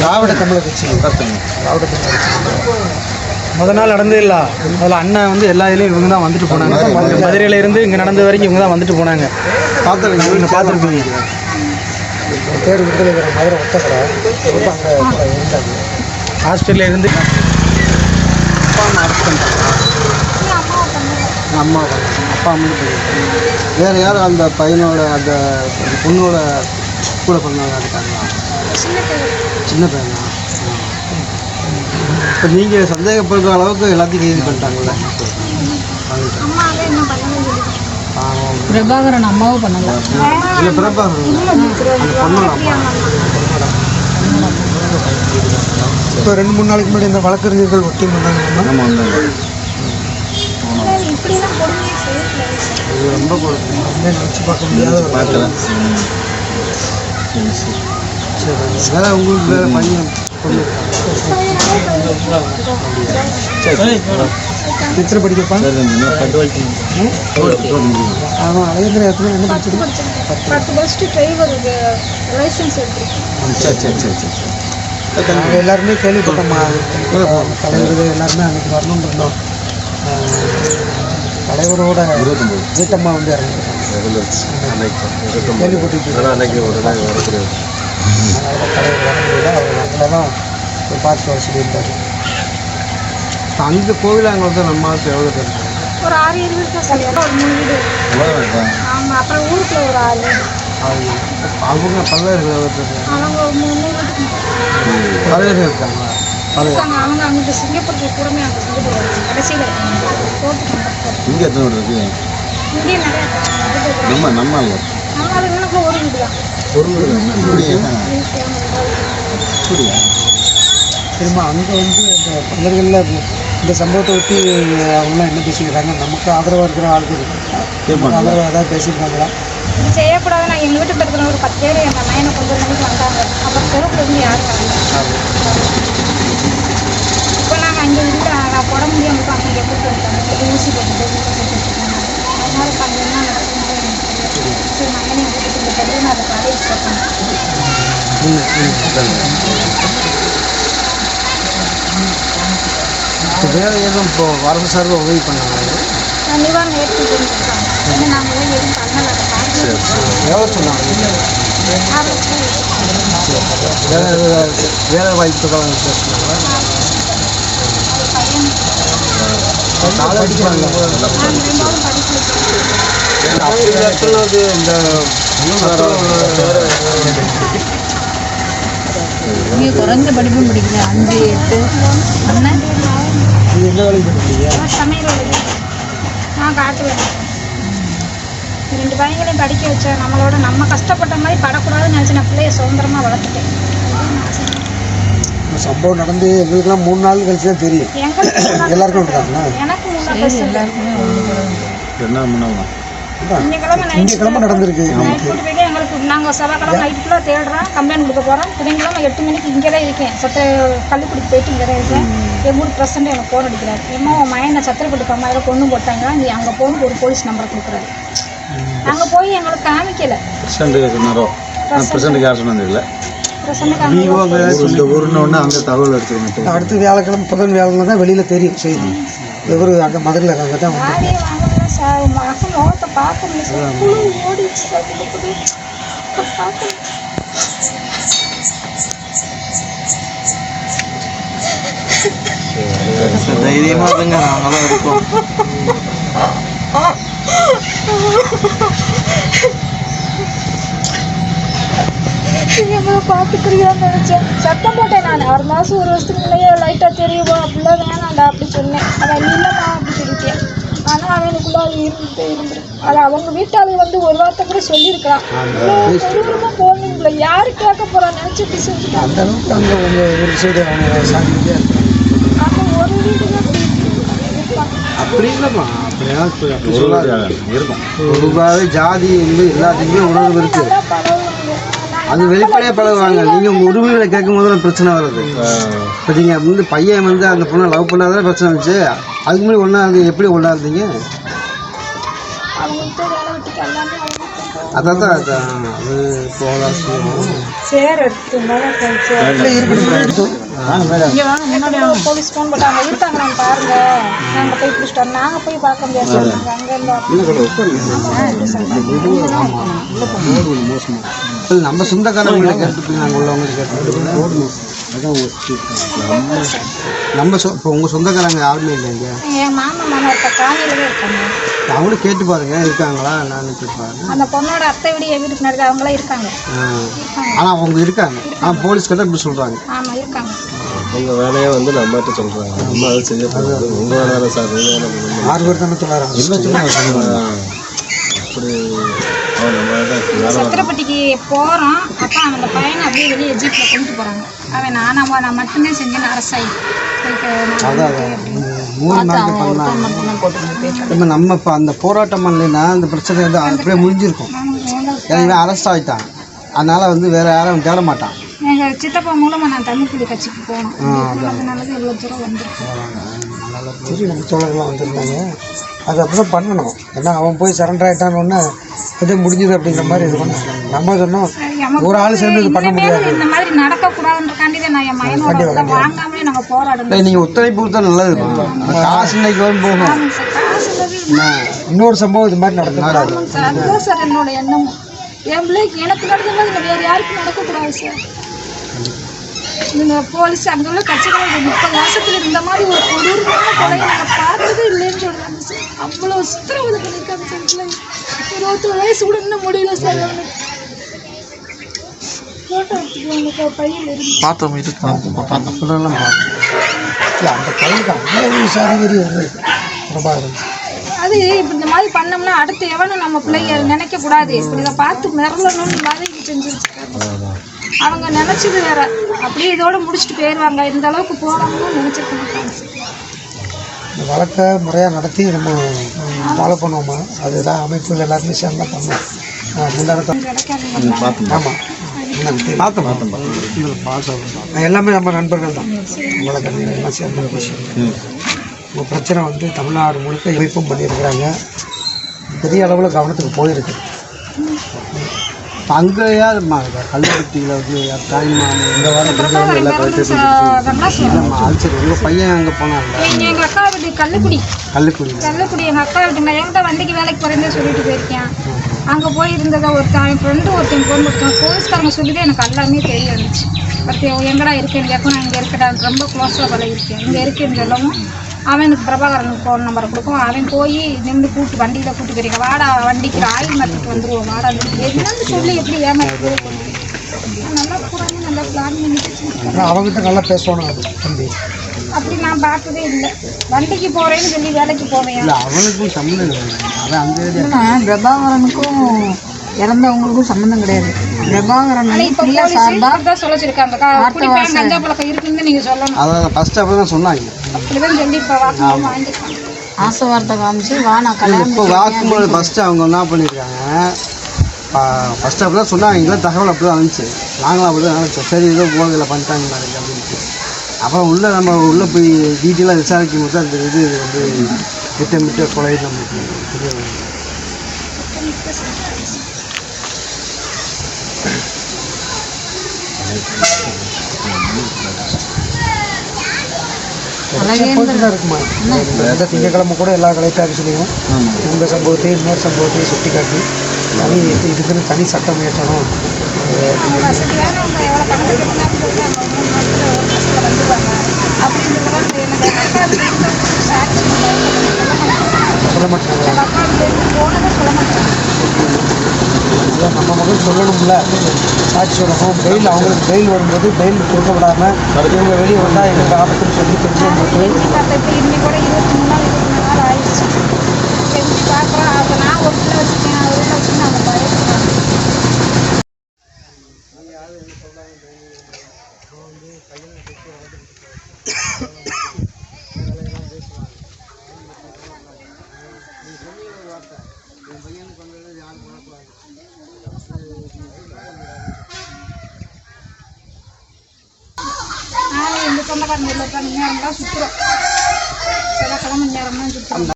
திராவிட தமிழக கட்சி. திராவிட தமிழக கட்சி. முத நாள் நடந்தது இல்ல. அதில் அண்ணன் வந்து எல்லா இதுலையும் இவங்க தான் வந்துட்டு போனாங்க. மதுரையில இருந்து இங்கே நடந்த வரைக்கும் இவங்க தான் வந்துட்டு போனாங்க. பார்த்துருக்கீங்க. நீங்கள் பார்த்துருப்பீங்க பேர் விடுதலை மதுரை ஒத்தக்கடை. அங்கே இருந்தாங்க ஹாஸ்பிட்டலில் இருந்து அப்பா அம்மா அரசு அம்மா அப்பா அம்மா வேறு யாரும் அந்த பையனோட அந்த பொண்ணோட கூட பிறந்தவங்க இருக்காங்களா? சின்ன பையனா? இப்போ நீங்கள் சந்தேகப்படுற அளவுக்கு எல்லாத்தையும் பண்ணிட்டாங்கல்ல இல்லை பாவம் பிரபாகரன் அம்மாவும் பண்ணல. இல்லை பொண்ணோட அப்பா இப்போ ரெண்டு மூணு நாளைக்கு முன்னாடி இந்த வழக்கறிஞர்கள் ஒட்டி வந்தாங்க. இது ரொம்ப நினச்சி பார்க்க முடியாத ஒரு பார்க்கலாம். சரி. வேற உங்களுக்கு வேற பையன் எத்தனை படிக்கப்பா எத்தனை என்ன படிச்சிருக்கு பத்து பஸ்ட்டு டிரைவர் லைசன்ஸ் எடுத்துருக்கேன் சரி சரி சரி சரி நாங்கள் எல்லாருமே கேள்விப்பட்டோம்மா தலைவர் எல்லாருமே அன்னைக்கு வரணும்னு இருந்தோம். தலைவரோட வீட்டம்மா வந்து இறந்துட்டாங்க கேள்விப்பட்டிருக்கீங்க அன்னைக்கு. ஒரு நாள் வரக்கூடிய அதனால தலைவர் வர முடியல அவர் அதில் தான் வர சொல்லியிருந்தாரு அந்த கோவில் அங்கே வந்து நம்ம ஆளுக்கு எவ்வளோ பேர்? ஒரு ஆறு ஏழு வீடு தான் சார் ஒரு மூணு வீடு ஆமாம் அப்புறம் ஊருக்குள்ள ஒரு ஆறு வீடு அவங்க அவங்க பல்லவர்கள்? அவங்க பல்லவர்கள் இருக்காங்க அவங்க அங்கிட்டு சிங்கப்பூருக்கு கூடமே அங்கே சிங்கப்பூர் கடைசியில் இங்கே எத்தனை வீடு இருக்கு இங்கேயே நிறைய. நம்ம நம்ம ஒரு வீடு தான் அப்படியா திரும்ப அங்கே வந்து இந்த பல்லர்களில் இந்த சம்பவத்தை ஒட்டி அவங்களாம் என்ன பேசிக்கிறாங்க நமக்கு ஆதரவாக இருக்கிற ஆளுகள் நமக்கு ஆதரவாக ஏதாவது பேசியிருக்காங்களா? இது செய்யக்கூடாது. நான் எங்கள் வீட்டு பக்கத்தில் ஒரு பத்து பேர் எங்கள் பையனை ஒரு மணிக்கு வந்தாங்க. அப்புறம் தெருவுக்கு இருந்து யாரும் வரல இப்போ நாங்கள் அங்கே இல்லை நான் போட முடியாமல் அங்கே எப்படி இப்போ ஊசி போட்டு அதனால இப்போ அங்கே என்ன நடக்குதுன்னு வேறு எதுவும் இப்போ வரது சார்பு உதவி பண்ணாங்க எவ்வளோ சொன்னாங்க. வேலை வேலை வாய்ப்புகள் பேசுனாங்களா காலேஜ் படிக்கிறாங்க நாங்கள் படிப்பு குறைஞ்ச படிப்பும் படிக்கல அஞ்சு எட்டு அண்ணன் நான் காட்டு வேலை இந்த ரெண்டு பையங்களையும் படிக்க வச்சேன். நம்மளோட நம்ம கஷ்டப்பட்ட மாதிரி படக்கூடாதுன்னு நினச்சி நான் பிள்ளைய சுதந்திரமாக வளர்த்துட்டேன். சம்பவம் நடந்து எங்களுக்கெல்லாம் மூணு நாள் கழிச்சு தான் தெரியும். எல்லாருக்கும் விட்டுட்டாங்களா? எனக்கு எல்லாருக்குமே என்ன முன்னாள் திங்கக்கிழமை இங்கே நைட் கிளம்ப நடந்திருக்கு. எங்களுக்கு நாங்கள் செவ்வாய்க்கிழமை நைட் ஃபுல்லாக தேடுறோம் கம்ப்ளைண்ட் கொடுக்க போகிறோம் புதன்கிழமை எட்டு மணிக்கு இங்கே தான் இருக்கேன். சத்த கள்ளுக்குடிக்கு போயிட்டு இங்கே தான் இருக்கேன் எங்கள் ஊர் பிரசண்ட் எனக்கு ஃபோன் அடிக்கிறாரு. ஏமா உன் மயனை சத்திரப்பட்டு கம்மாயில் கொண்டு போட்டாங்க. நீ அங்கே போகணும் ஒரு போலீஸ் நம்பரை கொடுக்குறாரு. அங்கே போய் எங்களுக்கு காமிக்கல. பிரசிடண்ட் சொன்னாரோ? பிரசிடண்ட்டுக்கு யார் சொன்னது இல்லை அங்கே இந்த ஊர்னு ஒன்று அந்த தகவல் எடுத்துக்கணும் அடுத்து வியாழக்கிழமை புதன் வியாழக்கிழமை தான் வெளியில் தெரியும் செய்தி. இவர் அங்கே மதுரையில் அங்கே தான் வந்து. சார். மகன் முகத்தை பார்க்க முடியல சார் குழு ஓடிச்சு சார் கொடுக்குது பார்க்க தைரியமாக இருங்க நாங்களாம் இருக்கோம் எங்களை பார்த்துக்கிறியான்னு நினச்சேன். சத்தம் போட்டேன் நான். ஆறு மாதம் ஒரு வருஷத்துக்கு முன்னையே லைட்டாக தெரியுமா அப்படிலாம் வேணாண்டா அப்படி சொன்னேன். அதை இல்லைம்மா அப்படி சொல்லிட்டேன். ஆனால் அவனுக்குள்ள அது இருந்துட்டு இருந்துரு அது அவங்க வீட்டாளர் வந்து ஒரு வார்த்தை கூட சொல்லியிருக்கலாம். கொடூரமாக போகணுங்கள யாரு கேட்க போறா? நினச்சிட்டு செஞ்சுட்டான் அந்த அளவுக்கு அங்கே உங்கள் ஒரு சைடு அவங்க ஒரு வீடு தான் அப்படி இல்லைம்மா. அப்படியெல்லாம் இருக்கும் பொதுவாகவே ஜாதி வந்து எல்லாத்துக்குமே உணர்வு இருக்கு. நல்லா பழகுவாங்க. அது வெளிப்படையாக பழகுவாங்க. நீங்கள் உங்கள் உரிமைகளை கேட்கும் போது பிரச்சனை வருது இப்போ நீங்கள் வந்து பையன் வந்து அந்த பொண்ணை லவ் பண்ணாதான் பிரச்சனை வந்துச்சு? அதுக்கு முன்னாடி ஒன்றா இருந்து எப்படி ஒன்றா இருந்தீங்க அதான் தான் அது போகலாம். போலீஸ் ஃபோன் போட்டாங்க? இருக்காங்க பாருங்க. நாங்கள் போய் நாங்கள் போய் பார்க்க முடியாது. இருந்து நம்ம சொந்தக்காரங்களை கேட்டு நாங்கள் உள்ளவங்க கேட்டு நம்ம சொ இப்போ உங்கள் சொந்தக்காரங்க யாருமே இல்லைங்க அவங்களும் கேட்டு பாருங்க. இருக்காங்களா? என்னன்னு கேட்டு பாருங்க. அந்த பொண்ணோட அத்தை வீடு என் வீட்டுக்கு நடக்குது அவங்களாம் இருக்காங்க. ஆனால் அவங்க இருக்காங்க. ஆனால் போலீஸ் கிட்ட இப்படி சொல்கிறாங்க ஆமாம் இருக்காங்க. உங்கள் வேலையை வந்து நம்மகிட்ட சொல்கிறாங்க நம்ம அதை செய்ய போகிறது உங்கள் வேலை சார். ஆறு பேர் தானே சொல்கிறாங்க அப்படி சத்திரப்பட்டிக்கு போகிறோம் அப்போ அந்த பையனை அப்படியே வெளியே ஜீப்பில் கொண்டு போகிறாங்க அவன் நான் நம்ம நான் மட்டும்தான் செஞ்சேன்னு அரசாயி. நம்ம இப்போ அந்த போராட்டம் பண்ணலைன்னா அந்த பிரச்சனை வந்து அப்படியே முடிஞ்சிருக்கும். ஏன்னா அரெஸ்ட் ஆகிட்டான் அதனால வந்து வேற யாரும் தேட மாட்டான். எங்கள் சித்தப்பா மூலமாக நான் தமிழ்குடி கட்சிக்கு போனோம் அதனால தான் இவ்வளோ தூரம் வந்துருக்கேன் தோழர்கள்லாம் வந்திருந்தாங்க அது அப்படிதான் பண்ணணும். ஏன்னா அவன் போய் சரண்டர் ஆகிட்டான்னு இது முடிஞ்சது அப்படிங்கிற மாதிரி இது பண்ணணும். நம்ம சொன்னோம் ஒரு ஆள் சேர்ந்து இது பண்ண முடியாது. இந்த மாதிரி நடக்கக்கூடாதுன்றக்காண்டி தான் நாங்கள் ஒத்துழைப்பு கொடுத்தா நல்லது காசு இன்னைக்கு வரும் என்ன, இன்னொரு சம்பவம் இது மாதிரி நடக்கக்கூடாது அதுதான் சார் என்னோட எண்ணம். என் பிள்ளைக்கு எனக்கு நடந்த மாதிரி இல்லை. வேறு யாருக்கும் நடக்கக்கூடாது சார். இந்த போலீஸ் அங்கே உள்ள கட்சிகள் முப்பது வருஷத்துல இந்த மாதிரி ஒரு கொடூரமான கொலை நாங்கள் பார்த்தது இல்லைன்னு சொல்கிறாங்க சார். அவ்வளோ சித்திரவதை பண்ணியிருக்காங்க சார் பிள்ளைங்க இருபத்தொரு வயசு கூட இன்னும் முடியல சார் ஃபோட்டோ இருந்து. பார்த்தோம் இல்லை அந்த பையனுக்கு அவ்வளோ அது இப்படி இந்த மாதிரி பண்ணோம்னா அடுத்து எவனும் நம்ம பிள்ளைங்க நினைக்க கூடாது. இப்படி இதை பார்த்து மிரளணும்னு மாதிரி இது செஞ்சு வச்சிருக்காங்க அவங்க நினைச்சது வேற. அப்படியே இதோட முடிச்சுட்டு போயிடுவாங்க இந்த அளவுக்கு போவாங்கன்னு நினைச்சிருக்க மாட்டாங்க இந்த வழக்கை முறையாக நடத்தி நம்ம ஃபாலோ பண்ணுவோமா? அதுதான் அமைப்புகள் எல்லாருமே சேர்ந்து தான். பண்ணுவோம் முன்னாடி ஆமாம் பார்த்தோம் பார்த்தோம் எல்லாமே நம்ம நண்பர்கள் தான். வழக்கறிஞர் எல்லாம் சேர்ந்து விஷயம். உங்கள் பிரச்சனை வந்து தமிழ்நாடு முழுக்க அமைப்பும் பண்ணியிருக்கிறாங்க. பெரிய அளவில் கவனத்துக்கு போயிருக்கு. அங்கே யார் கல்லுப்பட்டியில் வந்து தாய்மாமன் இந்த வாரம் சரி உங்கள் பையன் அங்கே போனான்ல? எங்க எங்க அக்கா வீட்டு கள்ளுக்குடி கள்ளுக்குடி கள்ளுக்குடி எங்க அக்கா வீட்டு நான் என்கிட்ட வண்டிக்கு வேலைக்கு போறேன்னு சொல்லிட்டு போயிருக்கேன். அங்க போய் இருந்ததை ஒருத்தன் என் ஃப்ரெண்டு ஒருத்தன் ஃபோன் கொடுத்தான். போலீஸ்காரங்க சொல்லிதான் எனக்கு எல்லாமே தெரிய வந்துச்சு ஒருத்தன் எங்கடா இருக்கேன்? கேட்கும் நான் இங்கே இருக்கடா? ரொம்ப க்ளோஸாக பழகிருக்கேன் இங்கே இருக்கேன்னு சொல்லவும் அவன் எனக்கு பிரபாகரன் ஃபோன் நம்பரை கொடுக்கும். அவன் போய் நின்று கூட்டு வண்டியில் கூட்டு போயிருக்க வாடா வண்டிக்கு ஆயில் மாற்றிட்டு வந்துருவோம். வாடா என்னன்னு சொல்லி எப்படி ஏமாற்றி நல்லா போகிறாங்க நல்லா பிளான் பண்ணிட்டு அவங்ககிட்ட நல்லா பேசணும் அது தம்பி. அப்படி நான் பார்த்ததே இல்லை. வண்டிக்கு போறேன்னு சொல்லி வேலைக்கு போவேன். இல்லை அவனுக்கும் சம்மந்தம் கிடையாது. பிரபாகரனுக்கும் இறந்தவங்களுக்கும் சம்மந்தம் கிடையாது. பிரபாகரன் ஆனா வந்து இப்ப பிரியா போலீஸ் சார்பா இப்படிதான் சொல்ல வச்சிருக்காங்க குடிப்பேன் கஞ்சா பழக்கம் இருக்குன்னு நீங்க சொல்லணும். அதான் ஃபஸ்ட்டு அப்படி தான் சொன்னாங்க. ஆசை வார்த்தை காமிச்சு வா நான் கல்யாணம் இப்போ வாக்குமூலம் ஃபஸ்ட்டு அவங்க என்ன பண்ணியிருக்காங்க ஃபஸ்ட்டு அப்படி தான் சொன்னாங்க. எங்களுக்கு தகவல் அப்படி தான் வந்துச்சு நாங்களும் அப்படி தான் நினச்சோம். சரி ஏதோ போகல பண்ணிட்டாங்க நாளைக்கு அப்படின்ட்டு. அப்புறம் உள்ளே நம்ம உள்ளே போய் டீட்டெயிலாக விசாரிக்கும் போது அந்த இது வந்து திட்டமிட்ட கொலை நமக்கு தெரிய வருது. போயிட்டு தான் இருக்குமா? இந்த திங்கக்கிழமை கூட எல்லா கலெக்டர் ஆஃபீஸ்லையும் இந்த சம்பவத்தை இன்னொரு சம்பவத்தை சுட்டி காட்டி தனி இது- இதுக்குன்னு தனி சட்டம் போனதை சொல்ல மாட்டாங்க. அதான் நம்ம மகள் சொல்லணும்ல. சாட்சி சொல்லணும். பெயில் அவங்களுக்கு பெயில் வரும்போது பெயில் கொடுக்க விடாமல் இவங்க வெளியே வந்தால் எங்களுக்கு ஆபத்துன்னு சொல்லி தெரிஞ்சு இன்னைக்கு கூட இருபத்தி மூணு நாள் இருபத்தி மூணு நாள் ஆயிடுச்சு செஞ்சு பார்க்குறோம் அப்போ நான் ஒரு பிள்ளை வச்சுருக்கேன் நான் ஒரு வச்சு நான் பயப்படுறேன் நானும் எங்கள் சொந்தக்காரங்க இல்லை நேரம் தான் சுற்றுறோம் சில கிழமை நேரம் தான் சுற்றுறோம்